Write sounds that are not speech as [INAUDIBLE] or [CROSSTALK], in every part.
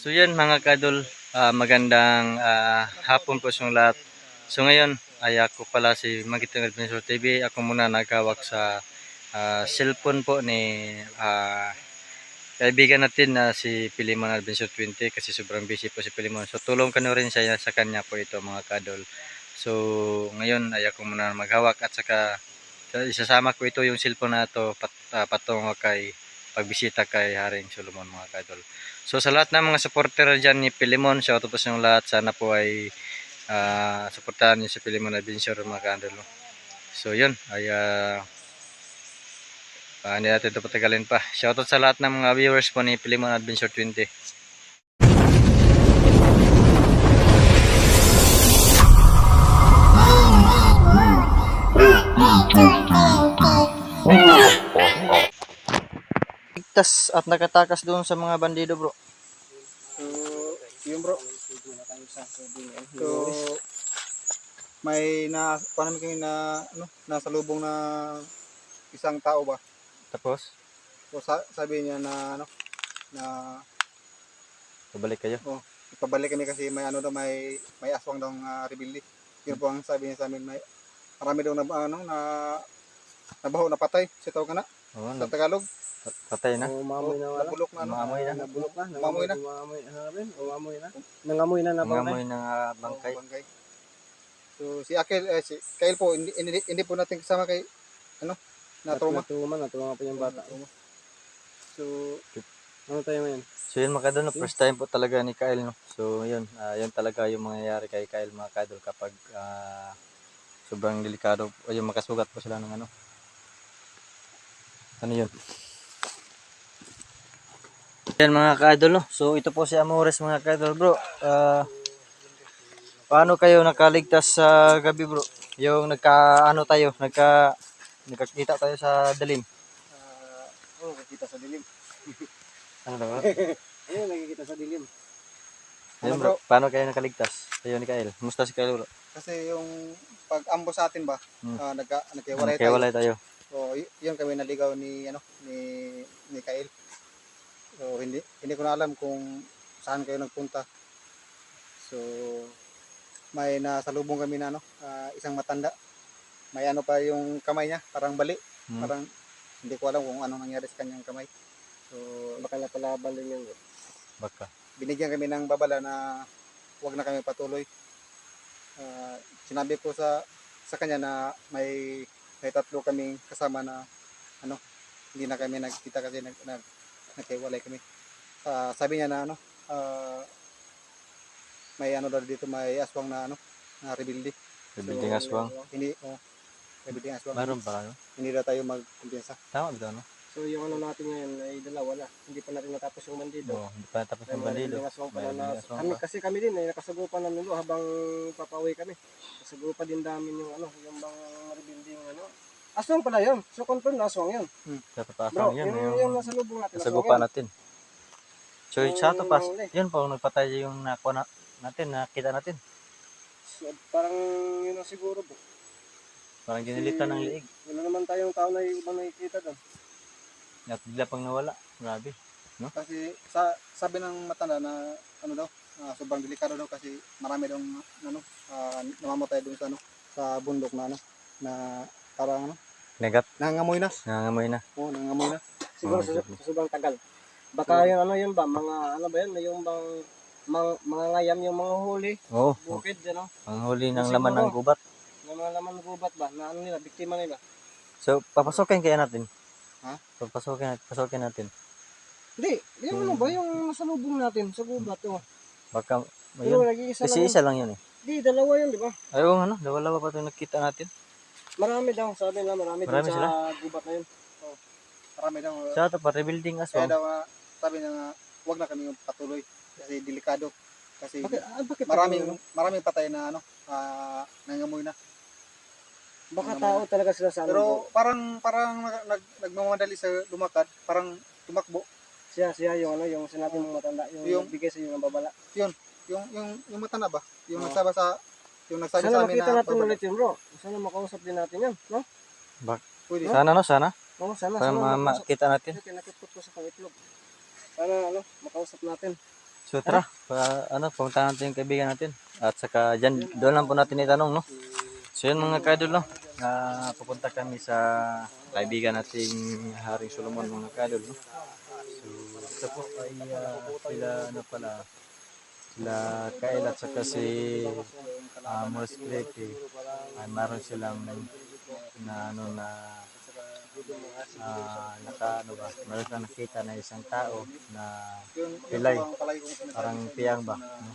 So yan mga kadol, ah, magandang ah, hapon po sa lahat. So ngayon ay ako pala si Magiting Adventure TV. Ako muna nagawak sa ah, cellphone po ni ah, kaibigan natin na si Pilimon Adventure 20 kasi sobrang busy po si Pilimon. So tulong ka na rin siya sa kanya po ito mga kadol. So ngayon ay ako muna maghawak at saka isasama ko ito yung cellphone na ito pat, ah, patungo kay pagbisita kay Haring Solomon mga kadol. So sa lahat ng mga supporter dyan ni Pilimon, shout out po sa lahat. Sana po ay ah, suportahan niyo si Pilimon Adventure mga kadol. no? So yun, ay ah, ah, hindi natin ito patagalin pa. Shout out sa lahat ng mga viewers po ni Pilimon Adventure 20. Ligtas at nakatakas doon sa mga bandido bro. So, yun bro. So, may na, paano kami na, ano, nasa lubong na isang tao ba? Tapos, So, sa, sabi niya na, ano, na, babalik kayo. oh, ipabalik kami kasi may, ano daw, may, may aswang daw uh, rebelde. Yun po ang sabi niya sa amin, may, marami daw na, ano, na, nabaho, napatay, sitaw ka na, Oo, sa Tagalog. Patay na. Umamoy na Oh, wala. nabulok na, ano, Umamoy na. Nabulok na. Umamoy na. Umamoy na rin. Umamoy na. Nangamoy na na bangkay. Nangamoy ng ah, bangkay. Oh, bangkay. So, si Akil, eh, si Kyle po, hindi, hindi, hindi po natin kasama kay, ano, na trauma. Natulungan. Natulungan pa yung bata. So, Ano tayo ngayon? So yun mga kadol, no, first time po talaga ni Kyle. No? So yun, ah, yun talaga yung mangyayari kay Kyle mga kadol kapag ah, sobrang delikado o yung makasugat po sila ng ano. Ano yun? Yan mga kadol, no? so ito po si Amores mga kadol bro. Ah, paano kayo nakaligtas sa gabi bro? Yung nagka ano tayo, nagka nagkakita tayo sa dalim. ah, oh, nakikita sa dilim. [LAUGHS] Ano daw? [LAUGHS] Ayun, nakikita sa dilim. Ayun Ano, bro, paano kayo nakaligtas? Ayun ni Kyle. Musta si Kyle bro? Kasi yung pag-ambo sa atin ba, Hmm. ah, nagka, nagkiwalay Kaya tayo. tayo. So, yun kami naligaw ni, ano, ni, ni Kyle. So, hindi, hindi ko na alam kung saan kayo nagpunta. So, may nasalubong kami na, ano, ah, isang matanda. May ano pa yung kamay niya, parang bali. Hmm. Parang, hindi ko alam kung ano nangyari sa kanyang kamay. So, Baka napalaban din yun. Baka. binigyan kami ng babala na huwag na kami patuloy. Ah, sinabi ko sa sa kanya na may may tatlo kaming kasama na ano hindi na kami nagkita kasi nag, nag nagkiwalay kami. Ah, sabi niya na ano ah, may ano daw dito may aswang na ano na rebelde. Bibilding aswang. Hindi oh, rebelde aswang. Mayroon pa ano? Hindi daw tayo magkumpiyansa. Tama ba no? So yung ano natin ngayon ay dalawa na. Hindi pa natin natapos yung bandido. Oo, hindi pa tapos May ng bandido. pala May na, aswang kami, kasi kami din ay nakasagupan ng lulo habang papauwi kami. Kasagupan din namin yung ano, yung bang rebuilding ano. Aswang pala yun. So confirm na aswang yun. Taas Bro, yun. yung, Yung, yung nasa lubong natin. sa gupa yun. natin. So, Yung sa tapas, huli. yun po, nagpatay yung nakuha na, natin, nakita natin. So, parang yun ang siguro bro. Parang ginilitan ng liig. Wala naman tayong tao na ibang nakikita doon. At bigla pang nawala. Grabe. Kasi sa sabi ng matanda na ano daw, ah, sobrang delikado daw kasi marami daw ano, ah, namamatay doon sa ano, sa bundok na ano, na parang ano, Nagat. nangangamoy na. Nangangamoy na. Oo, nangangamoy na. Siguro Oh, sa, sa sobrang tagal. Baka yung ano yun ba, mga ano ba yun, yung bang mga, mga ngayam yung mga huli, Oo. Oh, bukid, ano, ang huli ng Siguro. laman ng gubat. ng mga laman ng gubat ba, na ano nila, biktima nila. So, papasokin kaya natin. Ha? Papasokin, pasokin natin. Hindi, yung ano Hmm. ba, yung nasa lubong natin, sa gubat, oh. Baka, nag-iisa Kasi yun. isa lang yun eh. Hindi, dalawa yun, di ba? Ayun, ano, dalawa pa ito nakita natin. Marami daw, sabi nila, marami, Marami din sa gubat na yun. Marami daw. ah, Sa ito pa, rebuilding kaya aswang. daw ah, sabi niya nga, huwag na kami patuloy kasi delikado. Kasi Bakit, ah, bakit maraming ano? maraming patay na ano, ah, nangangamoy na. Baka ano tao talaga sila sa ano. Pero parang parang nag, nag, nagmamadali sa lumakad, parang tumakbo. siya, siya yung ano, yung sinabi mong matanda, yung, Yung- bigay sa iyo ng babala. Yung yung yung matanda ba? Yung Oo. nagsaba sa yung nagsabi Sana sa amin makita na natin ulit yun, bro. Sana makausap din natin yan, no? Pwede. No? Sana no, sana. Oo, sana, Para sana makita natin. Kasi kinakipot ko sa pangitlog. Sana, ano, makausap natin. So tara, pa, ano, pumunta natin yung kaibigan natin. At saka dyan, doon lang po natin itanong, no? So yun mga kadol, no? Ah, pupunta kami sa kaibigan nating Haring Solomon, mga kadol, no? So ito po ay ah, sila, ano pala, sila Kyle at saka si uh, eh, ay meron silang na ano na ah, naka ano ba, meron silang nakita na isang tao na pilay, parang piyang ba, no?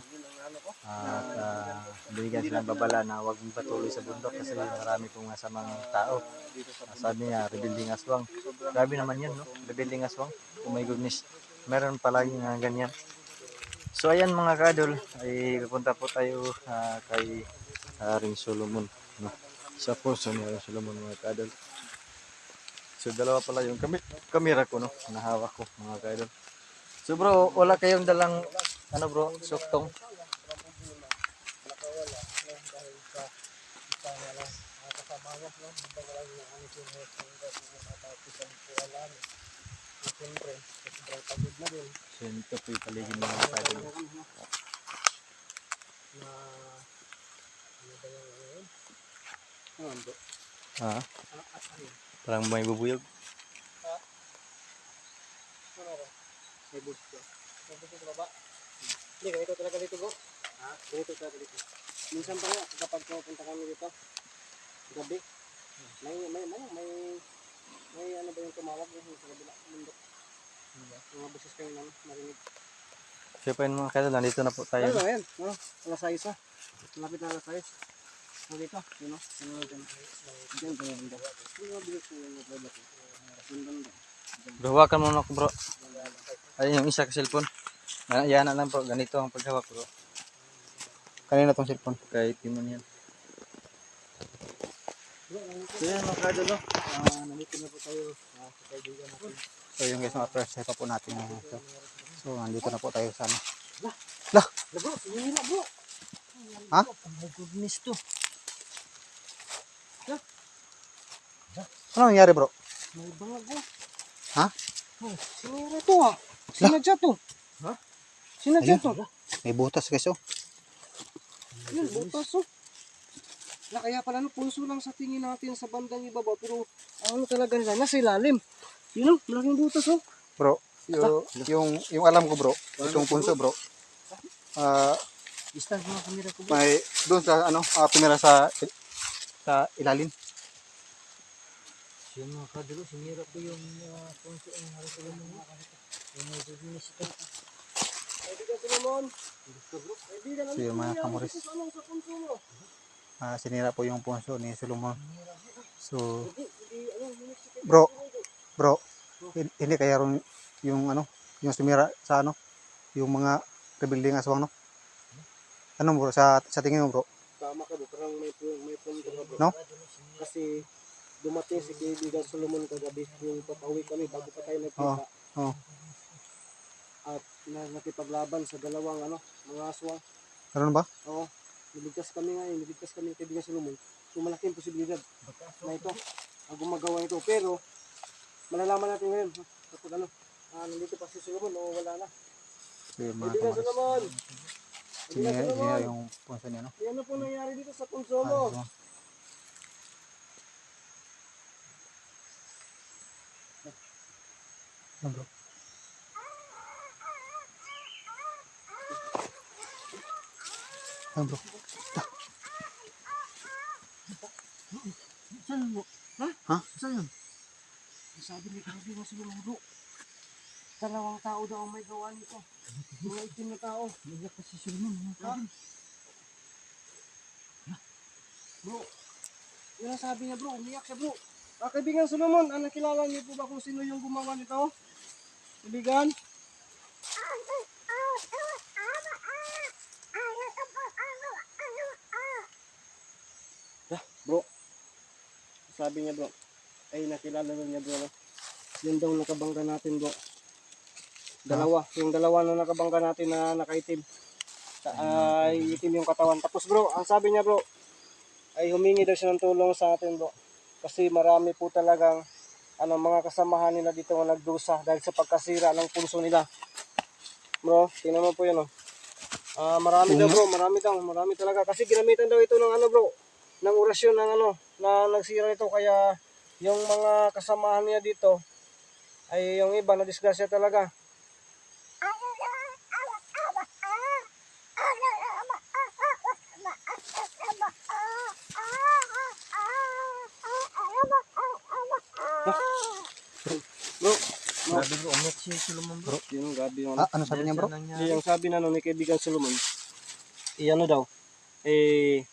At uh, binigyan silang babala na huwag mong patuloy sa bundok kasi marami pong masamang tao. Ah, sabi niya, rebuilding aswang. Grabe naman yun, no? Rebuilding aswang. Oh my goodness. Meron pala yung uh, ganyan. So ayan mga kadol, ay pupunta po tayo ah, kay Haring Solomon. No? Sa puso ni Haring Solomon mga kadol. So dalawa pala yung kami kamera ko no, nahawak ko mga kadol. So bro, wala kayong dalang ano bro, suktong. So ito po yung paligid mga kadol. Ah, parang may bubuyog. May bus ko. May bus sa baba. Hindi, ganito talaga dito bro. Ha? Ganito talaga dito. Minsan pa nga, kapag pupunta kami dito, gabi, may, may, may, may, may ano ba yung tumawag yung sa kabila, bundok. Mga buses kayo nang marinig. So pa yun mga kadol, nandito na po tayo. Ano ba yan? No? Alas 6 ah. Malapit na alas 6. So dito, yun o. Ano na dyan? Dyan bundok. Yung mga bilis ko yung naglabas. Bro, hawakan mo na ako bro. Ayun yung isa ka cellphone. Yan na lang bro, ganito ang paghawak bro. Kanina tong cellphone. Kahit yun man yan. So yan mga kadol, no? Ah, nandito na po tayo ah, sa kaibigan natin. So yung guys, mga first pa po natin. na ito. So nandito na po tayo sa ano. Na bro, sinira bro. Ha? Oh goodness to. Ano nangyari bro? May bangag bro. Ha? Oh, sinira to ah. Sinadya to. Ha? Sinadya to. May butas guys oh. Yun, butas oh. Na kaya pala no, pulso lang sa tingin natin sa bandang ibaba pero ang ano talaga nila, nasa ilalim. Yun oh, malaking butas oh. Bro, yung, yung, yung alam ko bro, itong punso bro. Ah, Distance mga kamera ko may doon sa ano, uh, pinira sa sa ilalim. Yung mga kadalo, sinira ko yung uh, punso ang harap ko lang mga Yung may business ito. Kaibigan Solomon. Kaibigan, ano So, yung mga kamuris. sa anong sa punso mo? Ah, sinira po yung punso ni Solomon. So, bro, bro, hin- hindi kaya ron yung ano, yung sumira sa ano, yung mga rebuilding aswang no? Ano bro, sa, sa tingin mo bro? Tama ka bro, parang may, may punto ka bro. No? Kasi dumating si kaibigan Solomon kagabi yung papauwi kami bago pa tayo nagkita. Oo, oo. At na, nakipaglaban sa dalawang ano, mga aswang. Meron ba? Oo. Niligtas kami ngayon, niligtas kami ng kaibigan Solomon. So malaking posibilidad na ito ang gumagawa ito. Pero malalaman natin ngayon kapag ano, ah, nandito pa si Solomon o wala na. Yung mga Kaibigan. Solomon! Kaibigan sinira Solomon! yung punso niya no? Yan na po nangyari dito sa punso Ah, Ano bro? Ano bro? Saan mo? Ha? Ha? Saan yun? Sabi ni kaibigan Solomon bro. Dalawang tao daw ang may gawa nito. Mga itim na tao. Nagyak pa si Solomon. Ha? Bro, yun ang sabi niya bro, umiyak siya bro. Ah, kaibigan Solomon, ano kilala niyo po ba kung sino yung gumawa nito? Kaibigan? Ah, bro. Sabi niya bro, ay nakilala na niya bro. No? Yun daw nakabangga natin bro. Dalawa, yung dalawa na nakabangga natin na nakaitim. Ay itim yung katawan. Tapos bro, ang sabi niya bro, ay humingi daw siya ng tulong sa atin bro. Kasi marami po talagang ano, mga kasamahan nila dito na nagdusa dahil sa pagkasira ng pulso nila. Bro, tingnan mo po yun oh. Ah, marami daw bro, marami daw, marami talaga. Kasi ginamitan daw ito ng ano bro, ng orasyon ng ano, na nagsira ito. Kaya yung mga kasamahan niya dito, ay yung iba na disgrasya talaga. Bro, Grabe bro, umiyak si Solomon bro. yun grabe Ah, ano sabi niya bro? Yung sabi na no, ni kaibigan Solomon, eh ano daw, eh,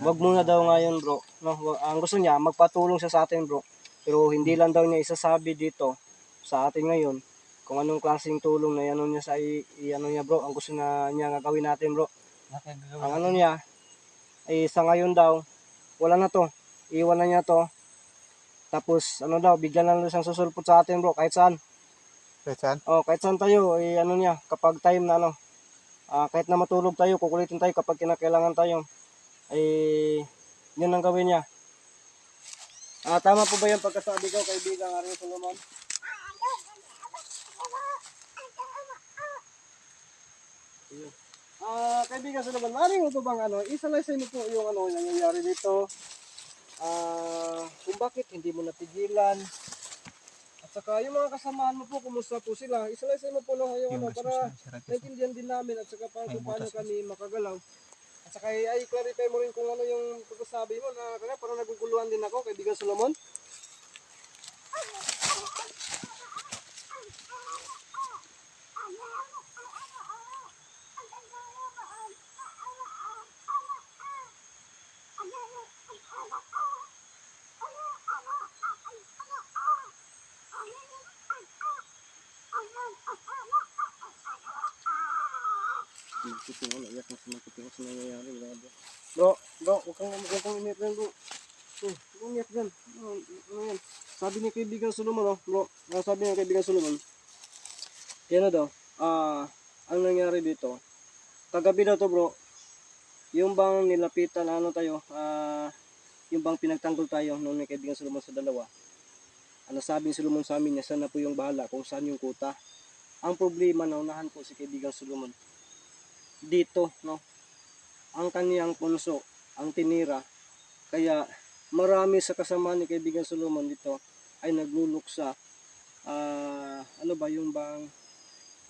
wag muna daw ngayon bro. No, wag- ang gusto niya, magpatulong siya sa atin bro. Pero hindi lang daw niya isasabi dito sa atin ngayon kung anong klaseng tulong na ano niya sa i, i- ano niya bro. Ang gusto na niya nga gawin natin bro. Ang ano niya, ay sa ngayon daw, wala na to. Iwan na niya to. Tapos ano daw, bigyan lang daw siyang susulpot sa atin bro, kahit saan. Kahit saan? Oh, kahit saan tayo, eh, ano niya, kapag time na ano, ah, kahit na matulog tayo, kukulitin tayo kapag kinakailangan tayo, eh, yun ang gawin niya. Ah, tama po ba yung pagkasabi ko, kaibigan Arne Solomon? Ah, kaibigan Solomon, maaaring mo po bang ano, isalaysay mo po yung ano, nangyayari dito, ah, kung bakit hindi mo napigilan, at saka yung mga kasamahan mo po, kumusta po sila? Isalaysay mo po lang yung ano, para naintindihan din namin at saka paano, kung paano kami makagalaw. At saka ay, clarify mo rin kung ano yung pagkasabi mo na kaya parang naguguluhan din ako, kaibigan Solomon. Magkiting ano, iyak na sumakiting sa nangyayari. Grabe. Bro, bro, huwag kang, huwag kang umiyak yan bro. Eh, huwag umiyak yan. Ano, ano yan? Sabi ni kaibigan Solomon, oh, bro, ah, sabi ni kaibigan Solomon, yan na daw, ah, ang nangyari dito, kagabi daw to bro, yung bang nilapitan, ano tayo, ah, yung bang pinagtanggol tayo noon ni kaibigan Solomon sa dalawa, ano sabi ni Solomon sa amin niya, sana po yung bahala kung saan yung kuta. Ang problema, naunahan po si kaibigan Solomon dito, no? Ang kaniyang punso, ang tinira. Kaya marami sa kasama ni kaibigan Solomon dito ay nagluluksa. Ah, ano ba yung bang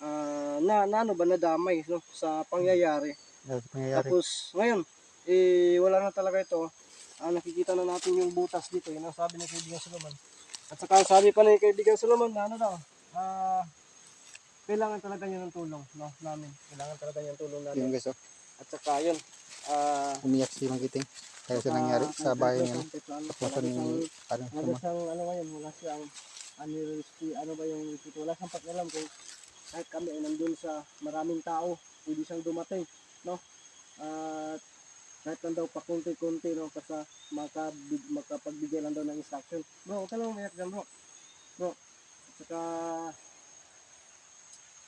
ah, na, na ano ba nadamay no sa pangyayari. Sa pangyayari. Tapos ngayon eh wala na talaga ito. Ah, nakikita na natin yung butas dito, yun ang sabi ni kaibigan Solomon. At saka sabi pa ni kaibigan Solomon na ano daw, ah, kailangan talaga niya ng tulong no, namin. Kailangan talaga niya ng tulong natin. Yung guys, oh, At saka yun, ah, umiyak si Magiting. Kaya sa nangyari sa bahay niya. Puso ni Wala sama. siyang, ano ngayon, wala siyang anniversary, ano ba yung ito, wala siyang pakialam kung kahit kami ay nandun sa maraming tao, pwede siyang dumating, no? At kahit lang daw pakunti-kunti, no, kasi makabig, makapagbigay lang daw ng instruction. Bro, huwag ka lang umiyak dyan, bro. Bro, at saka,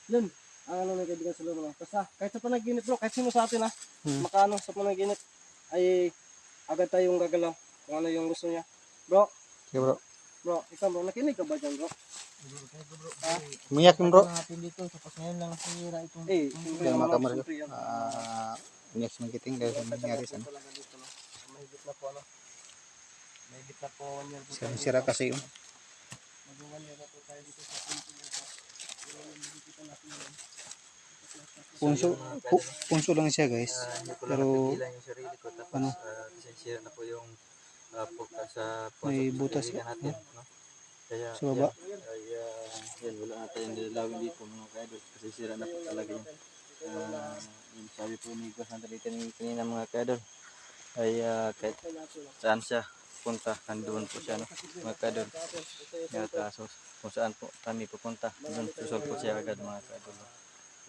yun, ang ano na kaibigan sa loob? Basta, kahit sa panaginip, bro, kahit sino sa atin, ha, Hmm. makaano sa panaginip, ay agad tayong gagalaw kung ano yung gusto niya. Bro, Sige bro. bro, ikaw bro, nakinig ka ba dyan bro? Umiyak yung bro. dito, tapos ngayon lang nasira itong Eh, siyempre naman, mga kamar siyempre yan. Ah, umiyak si Magiting dahil sa nangyari sa? Mahigit na po, ano? Mahigit na po, one year po Sira kasi yung Mag-one year na po tayo dito sa Pilipinas, ha? Pero yung nakikita natin yun, punso. pu- punso lang siya guys. ko Pero, ko tapos ano? sinsira na po yung uh, sa May butas, kaibigan natin no? kaya Sa baba. ay ah, yan wala na tayong nilalawin dito mga kaidol kasi sira na po talaga yun Ah, yung sabi po ni Gos Andalita kanina, mga kaidol ay ah, kahit saan siya punta nandoon po siya no? mga kaidol at ah, so, kung saan po kami pupunta doon susol po siya agad mga kaidol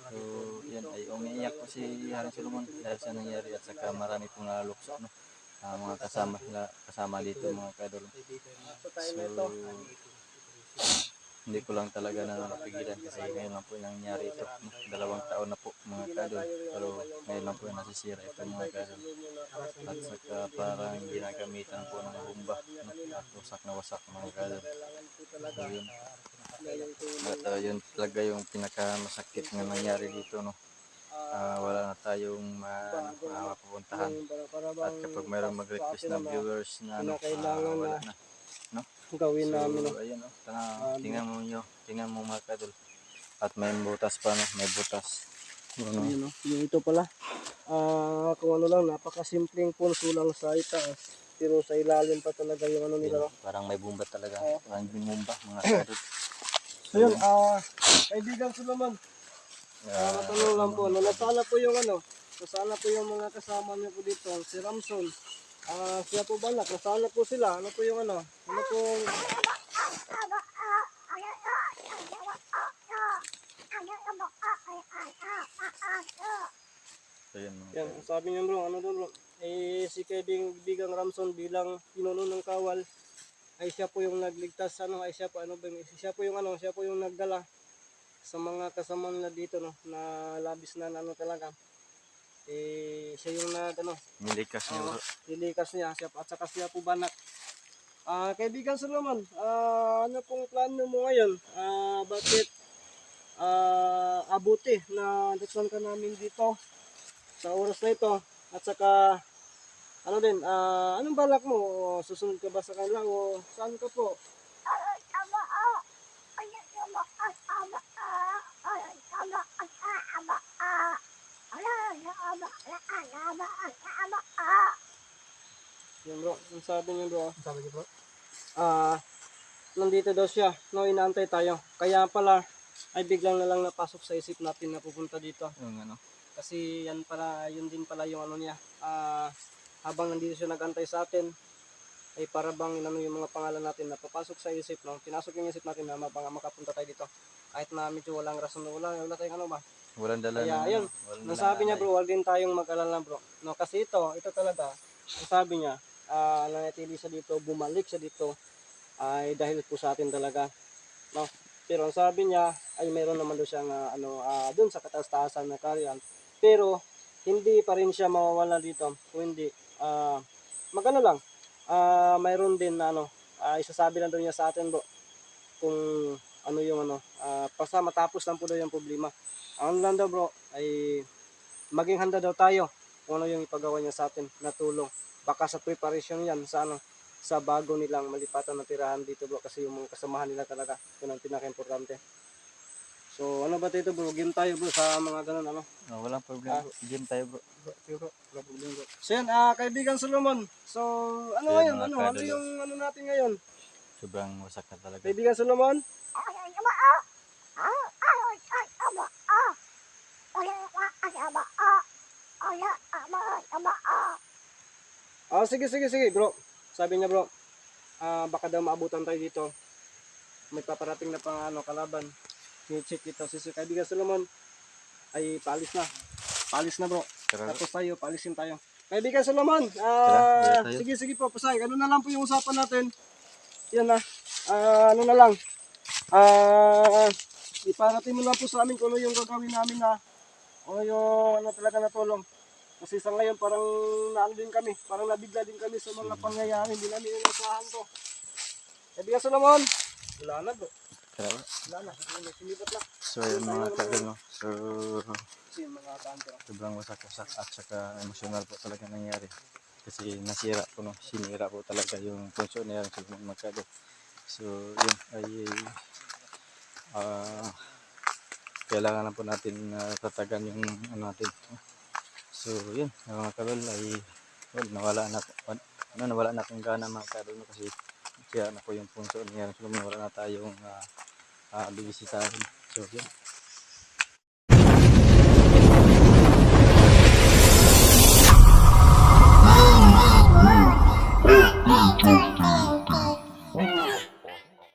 So, yan ay umiiyak po si Haring Solomon dahil sa nangyari at saka marami pong nalukso no. Ah, mga kasama kasama dito mga kadol. So, hindi ko lang talaga na napigilan kasi ngayon lang po nangyari ito. Dalawang taon na po mga kadol. Pero ngayon lang po nasisira ito mga kadol. At saka parang ginagamitan po ng humba. At wasak na wasak mga kadol. So, yun. yung tulong. At uh, yun talaga yung pinakamasakit na nangyari dito no. Ah, wala na tayong ma mapupuntahan. At kapag mayroong mag-request ng viewers na ano, kinakailangan wala na. Gawin So, namin. no? ayun oh, tana, Ah, tingnan mo nyo, tingnan mo mga kadol. At may butas pa no, may butas. Ano, Ayun, no? Yung ito pala. Ah, kung ano lang, napakasimpleng punso lang sa itaas. Pero sa ilalim pa talaga yung ano nila. no? yun, parang may bumba talaga. Oo. Parang binumba mga [COUGHS] kadol. So yun, ah, kaibigan ko naman. Ah, matanong lang po, no, nasana po yung ano, nasana po yung mga kasama niyo po dito, si Ramson. Ah, siya po ba? Nak, nasana po sila, ano po yung ano, ano po, So, yun, mga yan, kadol. sabi niya bro, ano doon bro, eh, si kaibigang Ramson bilang pinuno ng kawal, ay siya po yung nagligtas, ano, ay siya po, ano ba, siya po yung ano, siya po yung nagdala sa mga kasama nila dito, no, na labis na ano talaga. Eh, siya yung nag, ano, Nilikas niya bro. nilikas niya siya at saka siya po banak. Ah, kaibigan Solomon, ah, ano pong plano mo ngayon? Ah, bakit ah, abuti na datsan ka namin dito sa oras na ito at saka ano din, ah, anong balak mo? O, Susunod ka ba sa kanila o saan ka po? Yun bro, yung sabi niyo bro, Sabi ko bro. ah, nandito daw siya, no, inaantay tayo. Kaya pala, ay biglang na lang napasok sa isip natin na pupunta dito. Yung ano. Kasi yan pala, yun din pala yung ano niya. Ah, habang nandito siya nagantay sa atin, ay para bang ano yung mga pangalan natin na papasok sa isip, no? Pinasok yung isip natin na mapang makapunta tayo dito. Kahit na medyo walang rason, wala, wala tayong ano ba. Walang dala Kaya, ng- ayun, walang Nang dala sabi niya bro, wag din tayong mag-alala bro. No, kasi ito, ito talaga, ang sabi niya, ah nanatili siya dito, bumalik siya dito, ay dahil po sa atin talaga. No? Pero ang sabi niya, ay meron naman daw siyang ah, ano, ah, dun sa kataas-taasan na karyan. Pero, hindi pa rin siya mawawala dito. Kung hindi, ah magano lang, ah mayroon din na ano, ah, isasabi lang daw niya sa atin bro, kung ano yung ano, ah basta matapos lang po daw yung problema. Ang lang daw bro, ay maging handa daw tayo kung ano yung ipagawa niya sa atin na tulong. Baka sa preparation yan sa ano, sa bago nilang malipatan na tirahan dito bro kasi yung mga kasamahan nila talaga yun ang pinaka-importante. So ano ba dito bro, game tayo bro sa mga ganun ano. Oh, walang problema Ah. bro. Gym tayo bro. Bro, bro. Problema bro. So yan, ah, kaibigan Solomon. So ano Yan, ngayon, ano, ano yung ano natin ngayon? Sobrang wasak na talaga. Kaibigan Solomon? Ah, sige, sige, sige, bro. Sabi niya, bro, ah, baka daw maabutan tayo dito. May paparating na pang ano, kalaban. I-check ito. Si kaibigan Solomon ay paalis na. Paalis na, bro. Tara, Tapos tayo, paalisin tayo. Kaibigan Solomon, Tara, tayo. sige, sige po, pasay. Ano na lang po yung usapan natin. Yan na. Ah, ano na lang. Ah, iparating mo lang po sa amin kung ano yung gagawin namin na o yung ano talaga na tulong. Kasi sa ngayon parang naano din kami, parang nabigla din kami sa mga pangyayari, hindi namin inasahan to. Kaibigan Solomon, wala na bro. wala na, sumibat na. So yun mga kadol no. So yung sobrang wasak-wasak at saka emosyonal po talaga nangyari. Kasi nasira po no, sinira po talaga yung punso niya sa mga magkado. So yun ay ah kailangan na po natin na tatagan yung ano natin. So yun, mga kadol ay well, nawala na. Ano, nawala na akong gana mga kadol no, kasi kaya na po yung punso niya. So wala na tayong uh, bibisitahin. So yun,